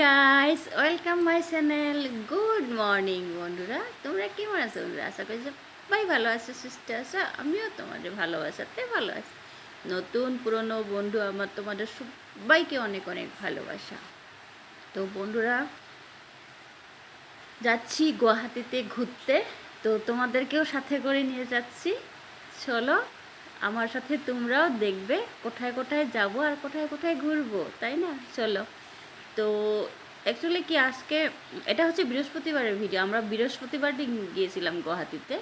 Guys welcome my channel good morning বন্ধুরা। তোমরা কেমন আছো বন্ধুরা? আশা করি সবাই ভালো আছো, সুস্থ আছো। আমিও তোমাদের ভালোবাসাতে ভালো আছি। নতুন, পুরনো বন্ধু আমার তোমাদের সবাইকে অনেক অনেক ভালোবাসা। তো বন্ধুরা, যাচ্ছি গুয়াহাটিতে ঘুরতে। তো তোমাদেরকেও সাথে করে নিয়ে যাচ্ছি। চলো, আমার সাথে তোমরাও দেখবে কোথায় কোথায় যাব আর কোথায় কোথায় ঘুরবো, তাই না? চলো। তো অ্যাকচুয়ালি কি আজকে, এটা হচ্ছে বৃহস্পতিবারের ভিডিও আমরা বৃহস্পতিবার দিন গিয়েছিলাম গুয়াহাটিতে।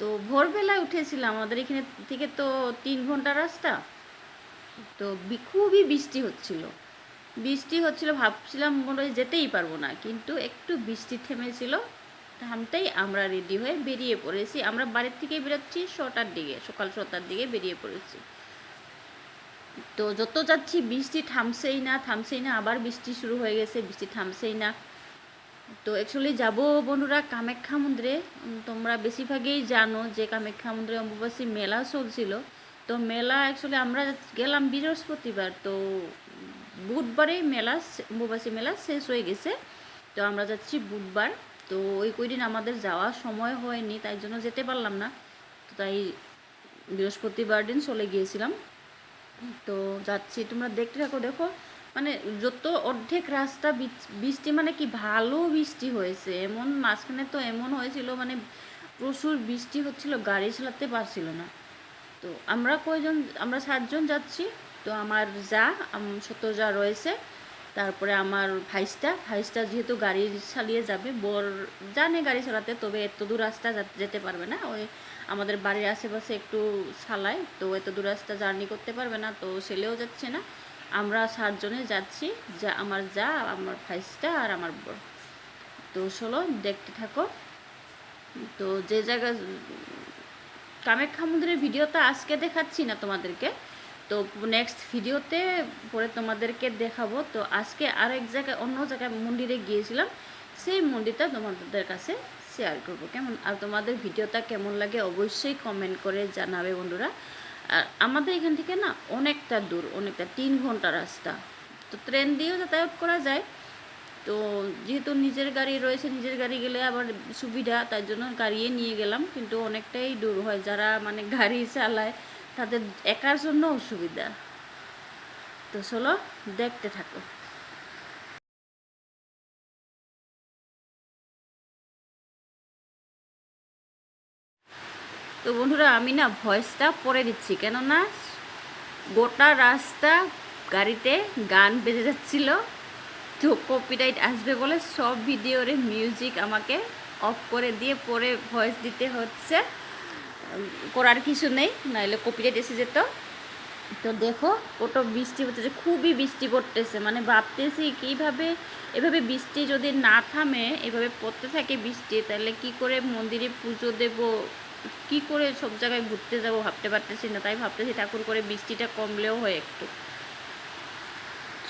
তো ভোরবেলায় উঠেছিলাম, আমাদের এখানে থেকে তো তিন ঘণ্টা রাস্তা। তো খুবই বৃষ্টি হচ্ছিল। বৃষ্টি হচ্ছিল, ভাবছিলাম মনে হয় যেতেই পারব না, কিন্তু একটু বৃষ্টি থেমেছিল থামতেই আমরা রেডি হয়ে বেরিয়ে পড়েছি। আমরা বাড়ির থেকে বেরোচ্ছি, ছটার দিকে, সকাল ছটার দিকে বেরিয়ে পড়েছি। তো যত যাচ্ছি, বৃষ্টি থামছেই না থামছেই না, আবার বৃষ্টি শুরু হয়ে গেছে, বৃষ্টি থামছেই না। তো অ্যাকচুয়ালি যাব বন্ধুরা কামাখ্যা মন্দিরে। তোমরা বেশিরভাগই জানো যে কামাখ্যা মন্দিরে অম্বুবাসী মেলা চলছিল। তো মেলা অ্যাকচুয়ালি আমরা গেলাম বৃহস্পতিবার। তো বুধবারেই মেলা অম্বুবাসী মেলা শেষ হয়ে গেছে। তো আমরা যাচ্ছি বুধবার। তো ওই কয়দিন আমাদের যাওয়ার সময় হয়নি, তাই জন্য যেতে পারলাম না। তো তাই বৃহস্পতিবার দিন চলে গিয়েছিলাম। তো যাচ্ছি, তোমরা দেখতে থাকো, দেখো। মানে যত অর্ধেক রাস্তা বৃষ্টি মানে কি? ভালো বৃষ্টি হয়েছে। এমন মাঝখানে তো এমন হয়েছিল মানে প্রচুর বৃষ্টি হচ্ছিল, গাড়ি চালাতে পারছিল না। তো আমরা কয়জন, আমরা সাতজন যাচ্ছি। তো আমার যা ছোট যা রয়েছে। তারপরে আমার ভাইসটা ভাইসটা যেহেতু গাড়ি চালিয়ে যাবে, বর জানে গাড়ি চালাতে, তবে এত দূর রাস্তা যেতে পারবে না। ওই আমাদের বাড়ির আশেপাশে একটু চালায় তো এত দূর রাস্তা জার্নি করতে পারবে না, তো ছেলেও যাচ্ছে না। আমরা সাতজনে যাচ্ছি, যা আমার যা, আমার ভাইসটা আর আমার বর। তো চলো দেখতে থাকো। তো যে জায়গা, কামাখ্যা মন্দিরের ভিডিওটা আজকে দেখাচ্ছি না তোমাদেরকে। তো নেক্সট ভিডিওতে পরে তোমাদেরকে দেখাবো। তো আজকে আরেক জায়গায়, অন্য জায়গায় মন্দিরে গিয়েছিলাম, সেই মন্দিরটা তোমাদের কাছে শেয়ার করব। কেমন? আর তোমাদের ভিডিওটা কেমন লাগে অবশ্যই কমেন্ট করে জানাবে বন্ধুরা। আর আমাদের এখান থেকে না অনেকটা দূর, অনেকটা তিন ঘণ্টা রাস্তা। তো ট্রেন দিয়েও যাতায়াত করা যায়। তো যেহেতু নিজের গাড়ি রয়েছে, নিজের গাড়ি গেলে আবার সুবিধা, তার জন্য গাড়িয়ে নিয়ে গেলাম। কিন্তু অনেকটাই দূর হয়। যারা মানে গাড়ি চালায়, তাদের একার জন্য অসুবিধা। তো চলো, দেখতে থাকো। তো বন্ধুরা, আমি না ভয়েসটা পরে দিচ্ছি, কেননা গোটা রাস্তা গাড়িতে গান বেজে যাচ্ছিল, তো কপিরাইট আসবে বলে সব ভিডিওরে মিউজিক আমাকে অফ করে দিয়ে পরে ভয়েস দিতে হচ্ছে। করার কিছু নেই, নাহলে কপিরাইট এসে যেত। তো দেখো, কত বৃষ্টি হচ্ছে খুবই বৃষ্টি পড়তেছে মানে ভাবতেছি কীভাবে, এভাবে বৃষ্টি যদি না থামে, এভাবে পড়তে থাকে বৃষ্টি, তাহলে কি করে মন্দিরে পুজো দেব? কি করে সব জায়গায় ঘুরতে যাব ভাবতে পারতেছি না, তাই ভাবতেছি ঠাকুর করে বৃষ্টিটা কমলেও হয় একটু।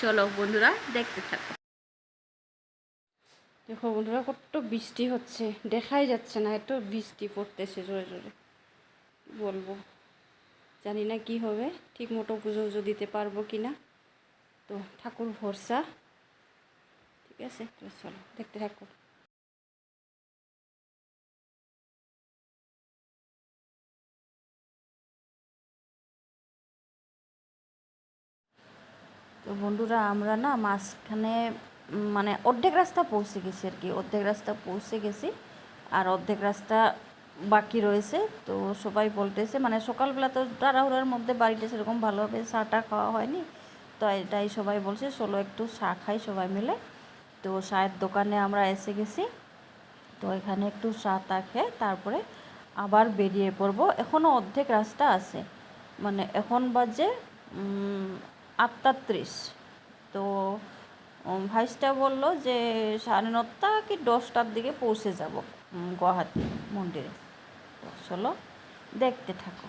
চলো বন্ধুরা, দেখতে থাকো। দেখো বন্ধুরা, কত বৃষ্টি হচ্ছে। দেখাই যাচ্ছে না, এত বৃষ্টি পড়তেছে জোরে জোরে। বলব? জানি না কি হবে ঠিক মতো পুজো পুজো দিতে পারব কি না। তো ঠাকুর ভরসা। ঠিক আছে চলো, দেখতে থাকো। তো বন্ধুরা, আমরা না মাঝখানে মানে অর্ধেক রাস্তা পৌঁছে গেছি আর কি। অর্ধেক রাস্তা পৌঁছে গেছি আর অর্ধেক রাস্তা বাকি রয়েছে। তো সবাই বলতেছে মানে সকালবেলা তো তাড়াহুড়ার মধ্যে বাড়িতে সেরকম ভালোভাবে চাটা খাওয়া হয়নি। তো এটাই সবাই বলছে, চলো একটু চা খাই সবাই মিলে। তো চায়ের দোকানে আমরা এসে গেছি। তো এখানে একটু চা টা খেয়ে তারপরে আবার বেরিয়ে পড়ব। এখনও অর্ধেক রাস্তা আছে। মানে এখন বাজে উম, আটটা ত্রিশ তো ভাইসটা বলল যে সাড়ে নটা কি দশটার দিকে পৌঁছে যাব গুয়াহাটি মন্দিরে। চলো দেখতে থাকো।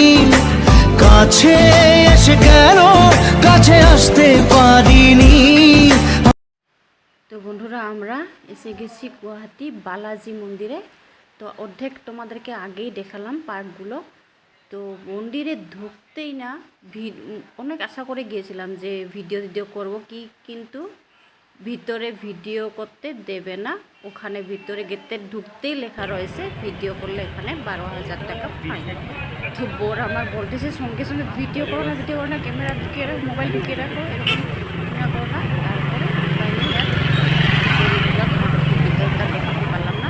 কাছে এসে কেন কাছে আসতে পারিনি। তো বন্ধুরা, আমরা এসে গেছি গুয়াহাটি বালাজি মন্দিরে। তো অর্ধেক তোমাদেরকে আগেই দেখালাম পার্কগুলো। তো মন্দিরে ঢুকতেই না অনেক আশা করে গিয়েছিলাম যে ভিডিও ভিডিও করব কি, কিন্তু ভিতরে ভিডিও করতে দেবে না। ওখানে ভিতরে গেতে ঢুকতেই লেখা রয়েছে, ভিডিও করলে এখানে বারো হাজার টাকা ফাইন। তো বোর আমার বলতেছে সঙ্গে সঙ্গে ভিডিও করো না ভিডিও করো না ক্যামেরা ঢুকিয়ে রাখো মোবাইল ঢুকিয়ে রাখো, এরকম না করো না পারলাম না।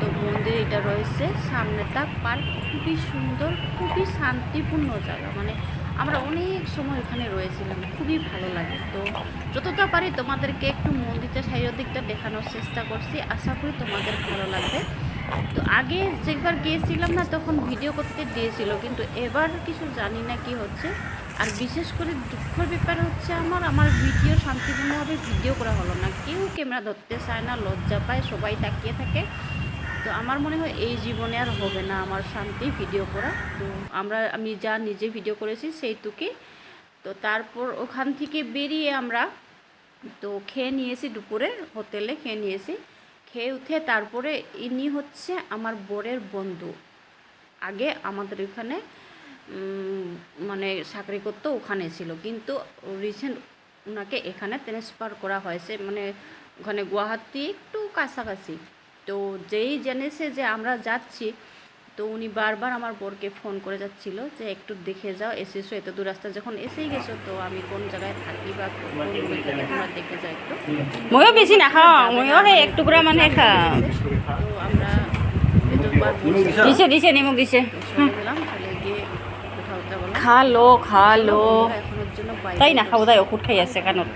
তো মন্দির এটা রয়েছে, সামনেটা পার্ক খুবই সুন্দর, খুবই শান্তিপূর্ণ জায়গা। মানে আমরা অনেক সময় এখানে রয়েছিলাম, খুবই ভালো লাগে। তো যতটা পারি তোমাদেরকে একটু মন্দিরটা সাইডের দিকটা দেখানোর চেষ্টা করছি। আশা করি তোমাদের ভালো লাগবে। তো আগে যেবার গিয়েছিলাম না, তখন ভিডিও করতে দিয়েছিল, কিন্তু এবার কিছু জানি না কি হচ্ছে। আর বিশেষ করে দুঃখের ব্যাপার হচ্ছে আমার আমার ভিডিও শান্তিপূর্ণভাবে ভিডিও করা হলো না। কেউ ক্যামেরা ধরতে চায় না, লজ্জা পায়, সবাই তাকিয়ে থাকে। তো আমার মনে হয় এই জীবনে আর হবে না আমার শান্তি ভিডিও করা। তো আমরা, আমি যা নিজে ভিডিও করেছি সেইটুকুই। তো তারপর ওখান থেকে বেরিয়ে আমরা তো খেয়ে নিয়েছি দুপুরে, হোটেলে খেয়ে নিয়েছি। খেয়ে উঠে তারপরে ইনি হচ্ছে আমার বরের বন্ধু। আগে আমাদের এখানে মানে চাকরি করতো ওখানে ছিল। কিন্তু রিসেন্ট ওনাকে এখানে ট্রান্সফার করা হয়েছে। মানে ওখানে গুয়াহাটি একটু কাছাকাছি। তো যেই জেনেছে যে আমরা যাচ্ছি তো উনি বারবার আমার বরকে ফোন করে যাচ্ছিল যে একটু দেখে যাও এসেছ এত দূর রাস্তা যখন এসেই গেছো তো আমি কোন জায়গায় থাকি বা তোমরা দেখে যাও একটু। ময়ো বেছি নাখাওঁ ময়ো সেই এক টুকুৰা মানহে খাওঁ। তো আমরা দিছে? দিছে নিমখ দিছে। চলে গেলাম চলে গিয়ে কোথাও উঠা বললাম। খা লো খা লো এখনোর জন্য তাই নাখাব তাই ঔষধ খাই আছে কাণত